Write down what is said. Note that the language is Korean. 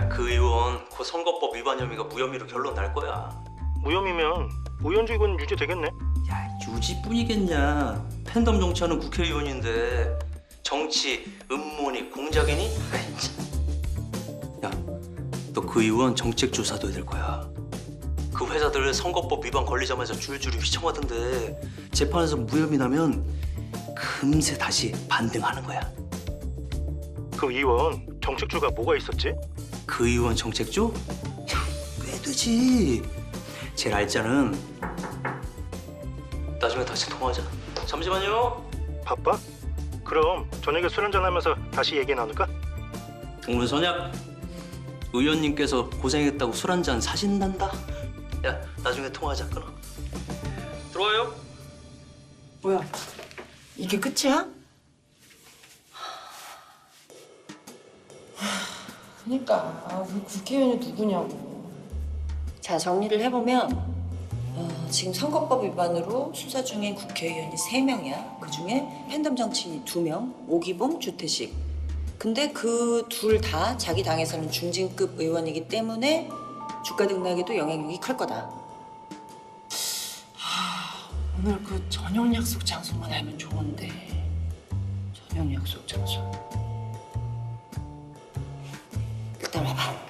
야 그 의원 그 선거법 위반 혐의가 무혐의로 결론 날 거야. 무혐의면 의원직은 유지되겠네. 야 유지뿐이겠냐? 팬덤 정치하는 국회의원인데 정치 음모니 공작이니? 아이 참. 야, 너 그 의원 정책 조사도 해야 될 거야. 그 회사들 선거법 위반 걸리자마자 줄줄이 휘청하던데 재판에서 무혐의 나면 금세 다시 반등하는 거야. 그 의원 정책주가 뭐가 있었지? 그 의원 정책조? 꽤 되지. 제일 알자는 나중에 다시 통화하자. 잠시만요. 바빠? 그럼 저녁에 술 한잔 하면서 다시 얘기 나눌까? 동문 선약 의원님께서 고생했다고 술 한 잔 사신단다. 야 나중에 통화하자 끊어. 들어와요. 뭐야? 이게 끝이야? 그니까 아, 우리 국회의원이 누구냐고. 자 정리를 해보면 어, 지금 선거법 위반으로 수사 중인 국회의원이 세명이야 그중에 팬덤 정치인이 두명 오기봉, 주태식. 근데 그 둘 다 자기 당에서는 중진급 의원이기 때문에 주가 등락에도 영향력이 클 거다. 오늘 그 저녁 약속 장소만 알면 좋은데. 저녁 약속 장소. 일단 와봐.